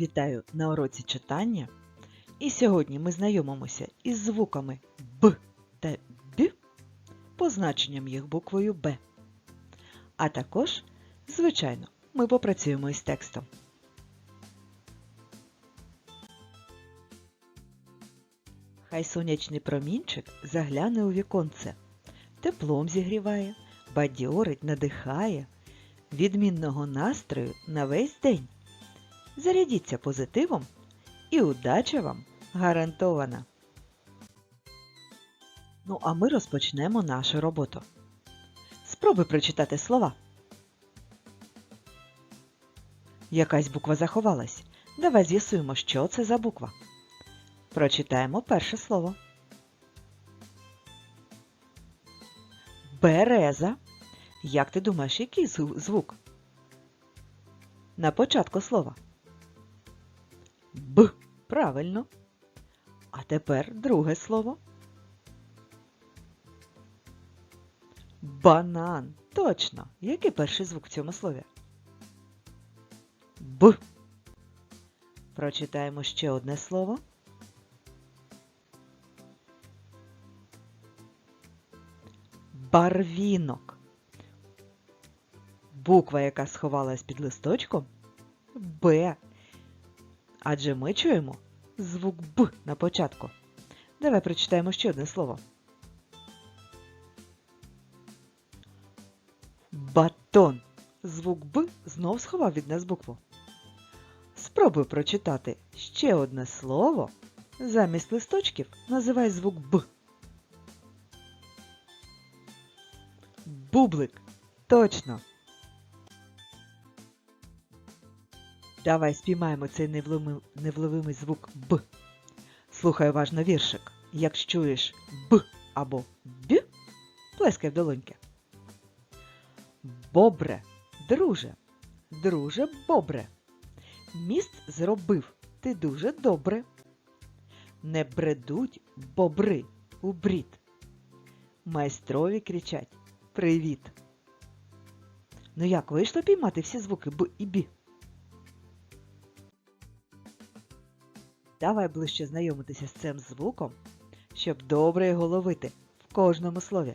Вітаю на уроці читання. І сьогодні ми знайомимося із звуками Б та Б, позначенням їх буквою Б. А також, звичайно, ми попрацюємо із текстом. Хай сонячний промінчик загляне у віконце, теплом зігріває, бадьорить, надихає, відмінного настрою на весь день. Зарядіться позитивом і удача вам гарантована. Ну, а ми розпочнемо нашу роботу. Спробуй прочитати слова. Якась буква заховалась. Давай з'ясуємо, що це за буква. Прочитаємо перше слово. Береза. Як ти думаєш, який звук? На початку слова. Правильно. А тепер друге слово. Банан. Точно. Який перший звук в цьому слові? Б. Прочитаємо ще одне слово. Барвінок. Буква, яка сховалась під листочком Б. Адже ми чуємо звук Б на початку. Давай прочитаємо ще одне слово. Батон. Звук Б знов сховав від нас букву. Спробуй прочитати ще одне слово. Замість листочків називай звук Б. Бублик. Точно. Давай спіймаємо цей невловимий, невловимий звук Б. Слухай уважно віршик. Як чуєш Б або Б, плескай в долоньки. Бобре, друже, друже бобре. Міст зробив ти дуже добре. Не бредуть бобри у брід. Майстрові кричать Привіт. Ну як вийшло піймати всі звуки Б і Б? Давай ближче знайомитися з цим звуком, щоб добре його ловити в кожному слові.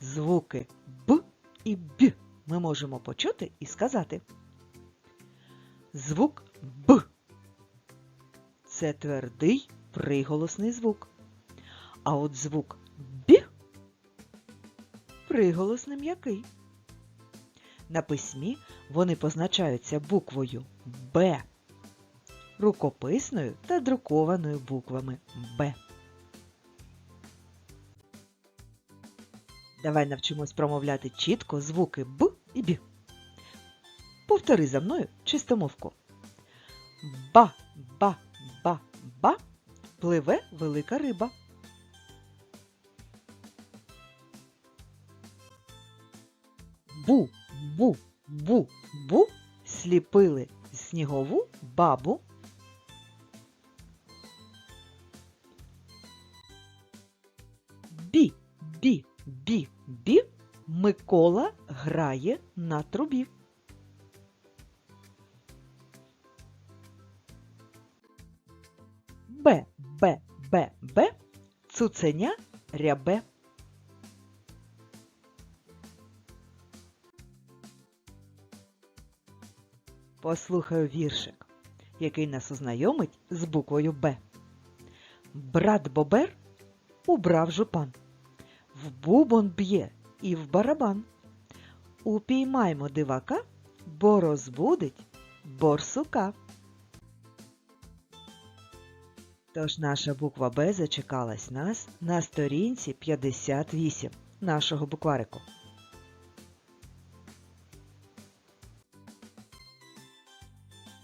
Звуки Б і Б ми можемо почути і сказати. Звук Б. Це твердий приголосний звук. А от звук Б приголосний м'який. На письмі вони позначаються буквою Б рукописною та друкованою буквами Б. Давай навчимось промовляти чітко звуки Б і Б. Повтори за мною чистомовку. Ба, ба, ба, ба пливе велика риба. Бу, бу, бу, бу сліпили снігову бабу. Микола грає на трубі. Б, Б, Б, Б цуценя рябе. Послухаю віршик, який нас ознайомить з буквою Б. Брат Бобер убрав жупан. В бубон б'є і в барабан. Упіймаймо дивака, бо розбудить борсука. Тож наша буква Б зачекалась нас на сторінці 58 нашого букварику.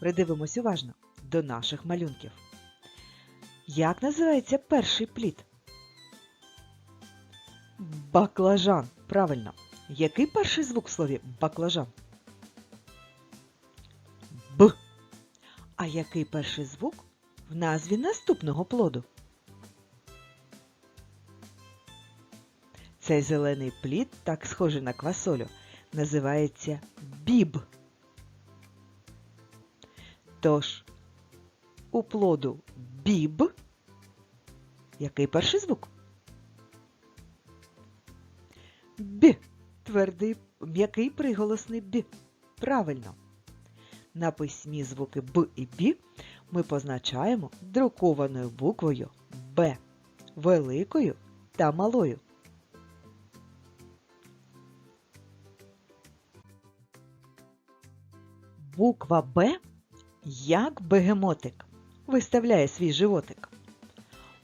Придивимось уважно до наших малюнків. Як називається перший плід? Баклажан. Правильно. Який перший звук в слові баклажан? Б. А який перший звук в назві наступного плоду? Цей зелений плід, так схожий на квасолю, називається біб. Тож, у плоду біб. Який перший звук? Б. Твердий м'який приголосний Б. Правильно. На письмі звуки Б і Б ми позначаємо друкованою буквою Б, великою та малою. Буква Б як бегемотик виставляє свій животик.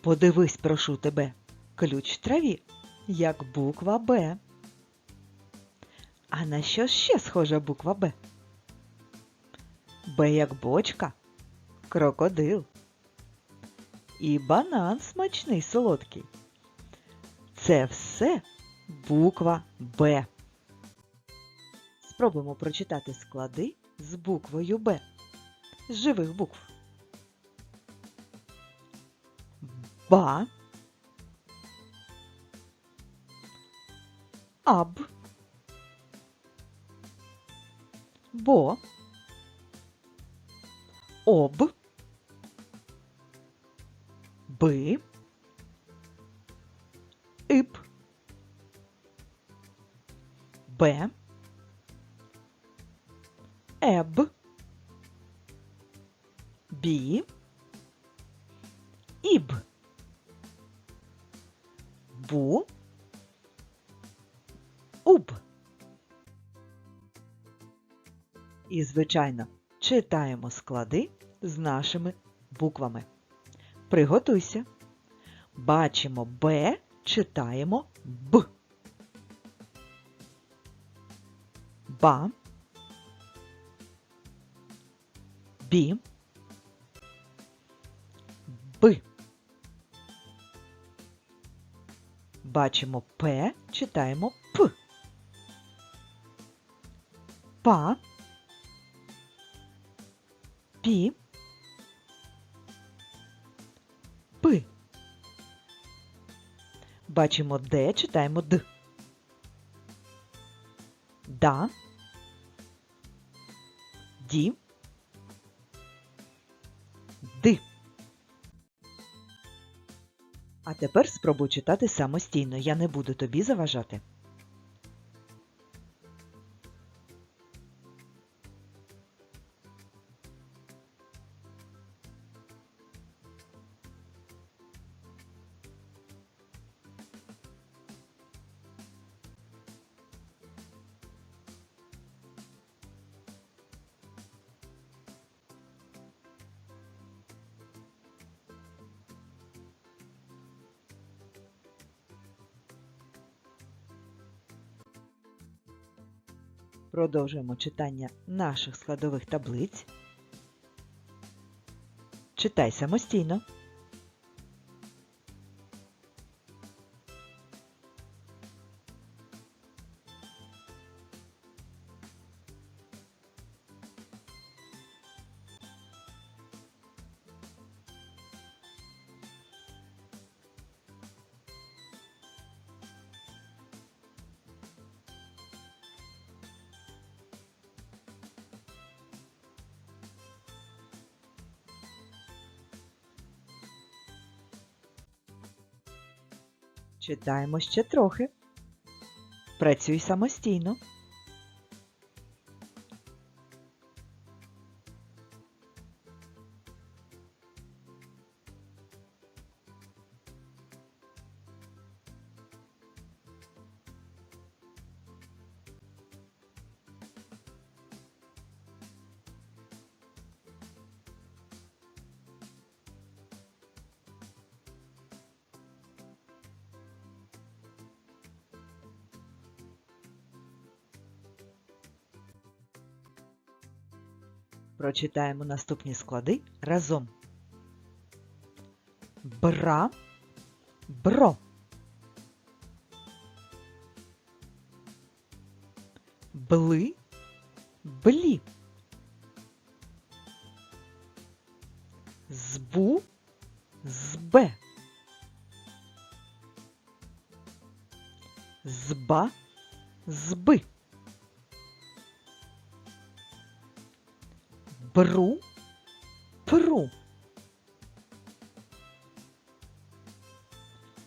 Подивись, прошу тебе, ключ в траві, як буква Б. А на що ще схожа буква Б? Б як бочка, крокодил. І банан смачний солодкий. Це все буква Б. Спробуємо прочитати склади з буквою Б. З живих букв. Ба. Аб. Бо. Об. Би. Ип. Б. звичайно, читаємо склади з нашими буквами. Приготуйся. Бачимо Б, читаємо Б. Ба. Бі. Б. Бачимо П, читаємо П. Па. Пі. Пи. Бачимо Д, читаємо Д. Да. Ді. Ди. А тепер спробуй читати самостійно. Я не буду тобі заважати. Продовжуємо читання наших складових таблиць. Читай самостійно. Читаємо ще трохи. Працюй самостійно. Прочитаємо наступні склади разом. Бра, бро. Бли, блі. Збу, збе. Зба, зби. Бру, пру.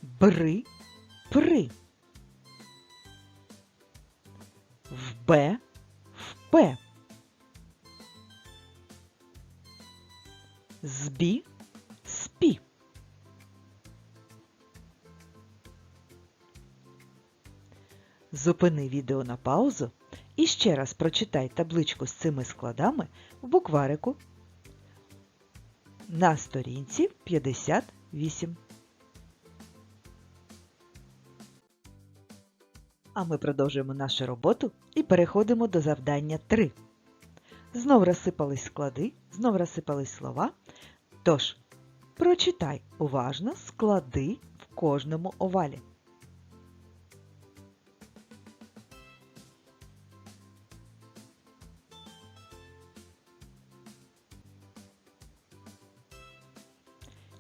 Бри, при. Вбе, впе. Збі, спі. Зупини відео на паузу і ще раз прочитай табличку з цими складами в букварику на сторінці 58. А ми продовжуємо нашу роботу і переходимо до завдання 3. Знов розсипались склади, знов розсипались слова. Тож, прочитай уважно склади в кожному овалі.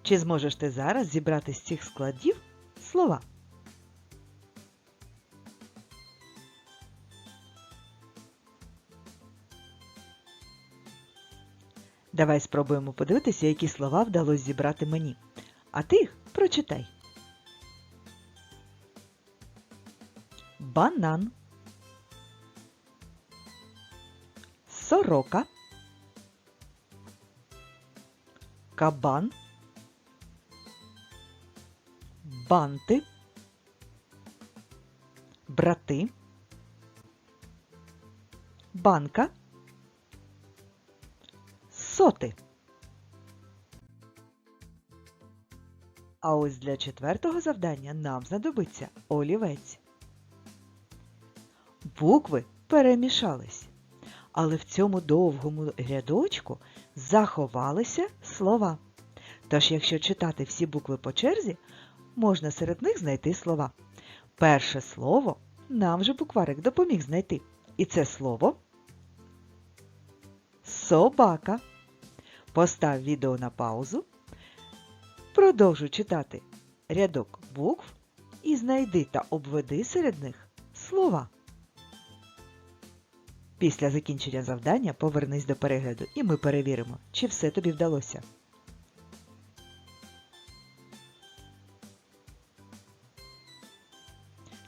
Чи зможеш ти зараз зібрати з цих складів слова? Давай спробуємо подивитися, які слова вдалося зібрати мені. А ти їх прочитай. Банан. Сорока. Кабан. Банти. Брати. Банка. Соти. А ось для четвертого завдання нам знадобиться олівець. Букви перемішались, але в цьому довгому рядочку заховалися слова. Тож, якщо читати всі букви по черзі, можна серед них знайти слова. Перше слово нам же букварик допоміг знайти. І це слово собака. Постав відео на паузу. Продовжуй читати рядок букв і знайди та обведи серед них слова. Після закінчення завдання повернись до перегляду і ми перевіримо, чи все тобі вдалося.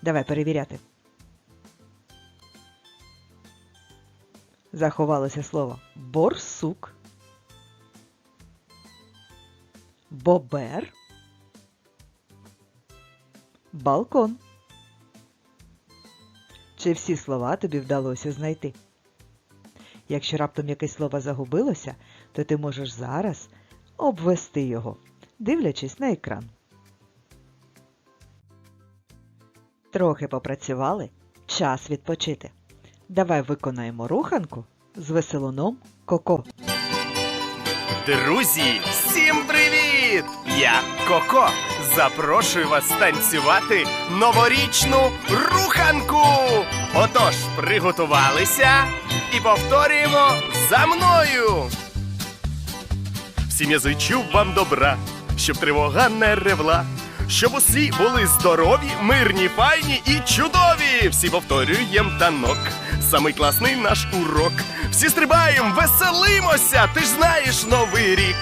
Давай перевіряти. Заховалося слово борсук, бобер, балкон. Чи всі слова тобі вдалося знайти? Якщо раптом якесь слово загубилося, то ти можеш зараз обвести його, дивлячись на екран. Трохи попрацювали, час відпочити. Давай виконаємо руханку з веселуном Коко. Друзі, всім привіт! Я Коко. Запрошую вас танцювати новорічну руханку. Отож, приготувалися і повторюємо за мною. Всім я зичу вам добра, щоб тривога не ревла. Щоб усі були здорові, мирні, файні і чудові. Всі повторюєм танок. Самий класний наш урок. Всі стрибаєм, веселимося, ти ж знаєш новий рік.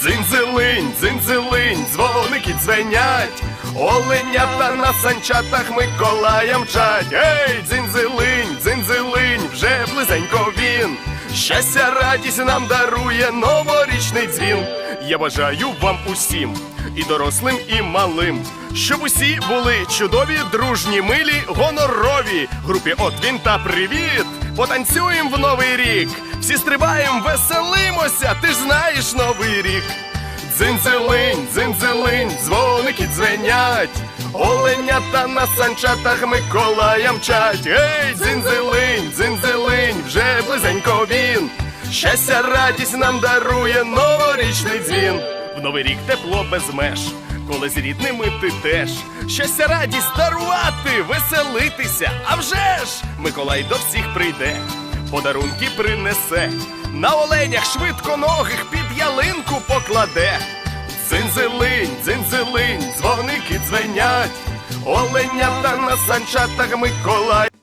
Дзинзелинь, дзинзелинь, дзвоники дзвенять. Оленята на санчатах Миколая мчать. Ей, дзинзелинь, дзинзелинь, вже близенько він. Щастя, радість нам дарує новорічний дзвін. Я бажаю вам усім, і дорослим, і малим, щоб усі були чудові, дружні, милі, гонорові. Групі от він та привіт! Потанцюєм в новий рік. Всі стрибаєм, веселимося, ти ж знаєш новий рік. Дзинзелинь, дзинзелинь, дзвоники дзвенять. Оленята на санчатах Миколая мчать. Ей, дзинзелинь, дзинзелинь, вже близенько він. Щастя, радість нам дарує новорічний дзвін. В новий рік тепло без меж, коли з рідними ти теж. Щастя, радість дарувати, веселитися. А вже ж Миколай до всіх прийде, подарунки принесе. На оленях швидконогих під ялинку покладе. Дзинзелинь, дзинзелинь, дзвоники дзвенять. Оленята на санчатах Миколай.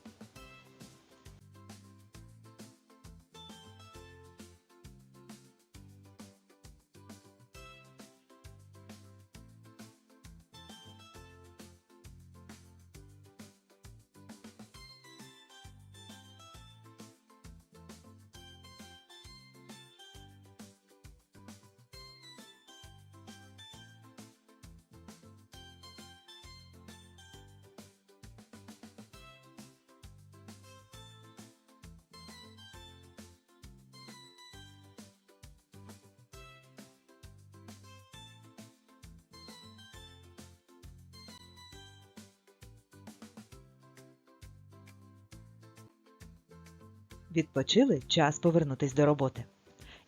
Відпочили час повернутись до роботи.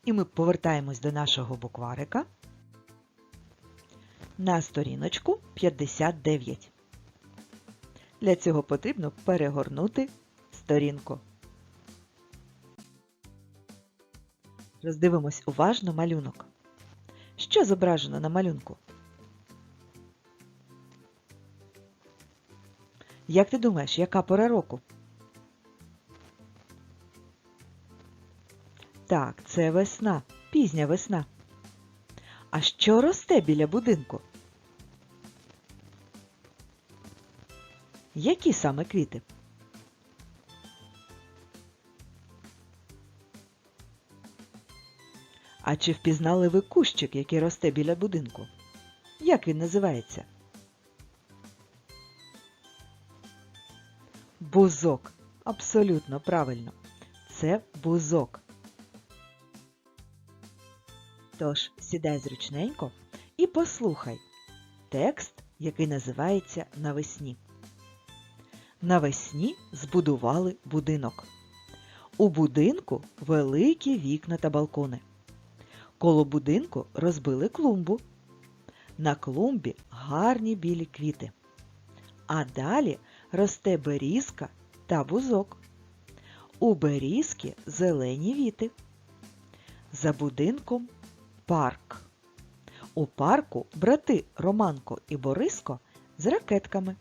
І ми повертаємось до нашого букварика на сторіночку 59. Для цього потрібно перегорнути сторінку. Роздивимось уважно малюнок. Що зображено на малюнку? Як ти думаєш, яка пора року? Так, це весна, пізня весна. А що росте біля будинку? Які саме квіти? А чи впізнали ви кущик, який росте біля будинку? Як він називається? Бузок. Абсолютно правильно. Це бузок. Тож сідай зручненько і послухай текст, який називається Навесні. Навесні збудували будинок. У будинку великі вікна та балкони. Коло будинку розбили клумбу. На клумбі гарні білі квіти. А далі росте берізка та бузок. У берізки зелені віти. За будинком парк. У парку брати Романко і Бориско з ракетками.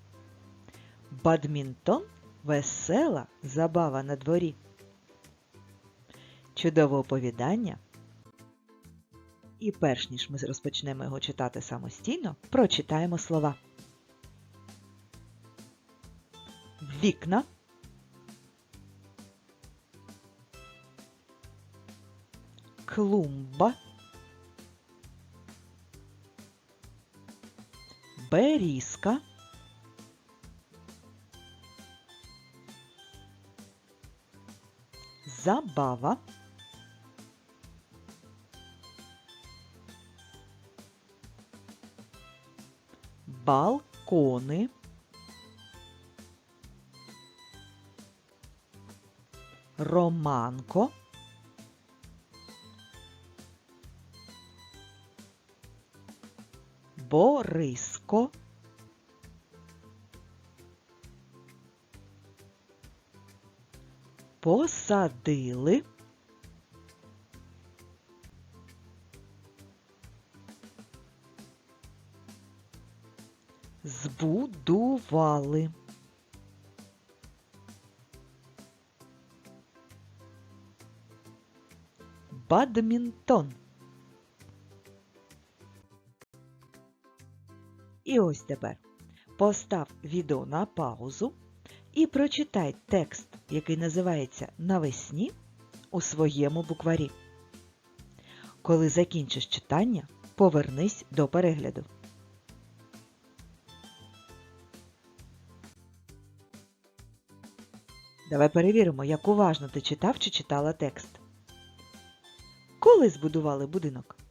Бадмінтон весела забава на дворі. Чудове оповідання. І перш ніж ми розпочнемо його читати самостійно, прочитаємо слова. Вікна. Клумба. Берізка. Забава. Балкони. Романко. Бориско. Посадили. Збудували. Бадмінтон. І ось тепер постав відео на паузу і прочитай текст, який називається Навесні у своєму букварі. Коли закінчиш читання, повернись до перегляду. Давай перевіримо, як уважно ти читав чи читала текст. Коли збудували будинок?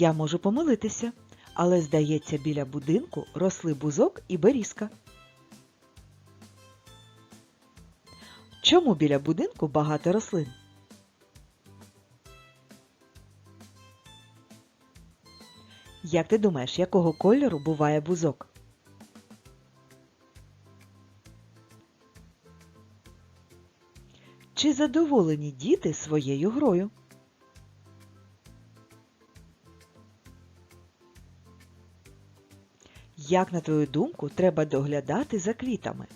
Я можу помилитися, але, здається, біля будинку росли бузок і берізка. Чому біля будинку багато рослин? Як ти думаєш, якого кольору буває бузок? Чи задоволені діти своєю грою? Як, на твою думку, треба доглядати за квітами?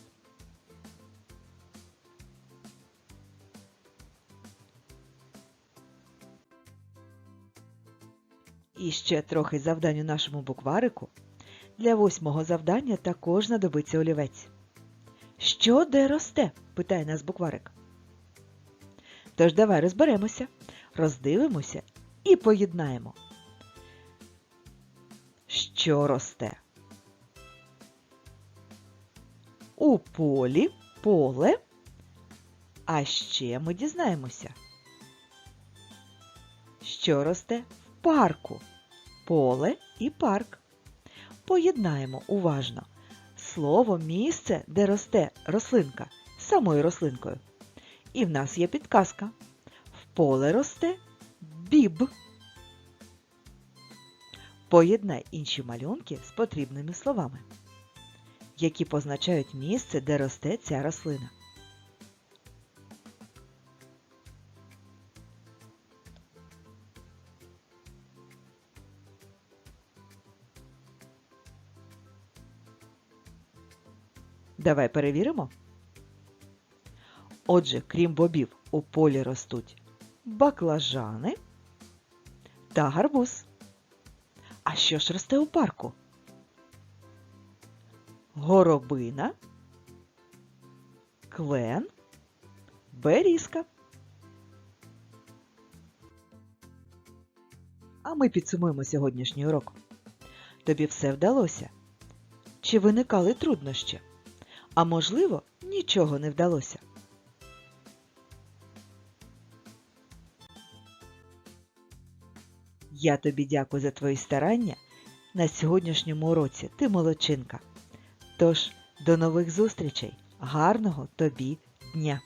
І ще трохи завдань у нашому букварику. Для восьмого завдання також знадобиться олівець. Що де росте? питає нас букварик. Тож давай розберемося, роздивимося і поєднаємо. Що росте? У полі поле. А ще ми дізнаємося, що росте в парку. Поле і парк. Поєднаємо уважно слово місце, де росте рослинка, самою рослинкою. І в нас є підказка. В поле росте біб. Поєднай інші малюнки з потрібними словами, які позначають місце, де росте ця рослина. Давай перевіримо. Отже, крім бобів, у полі ростуть баклажани та гарбуз. А що ж росте у парку? Горобина, клен, берізка. А ми підсумуємо сьогоднішній урок. Тобі все вдалося? Чи виникали труднощі? А можливо, нічого не вдалося. Я тобі дякую за твої старання на сьогоднішньому уроці. Ти молодчинка. Тож, до нових зустрічей. Гарного тобі дня!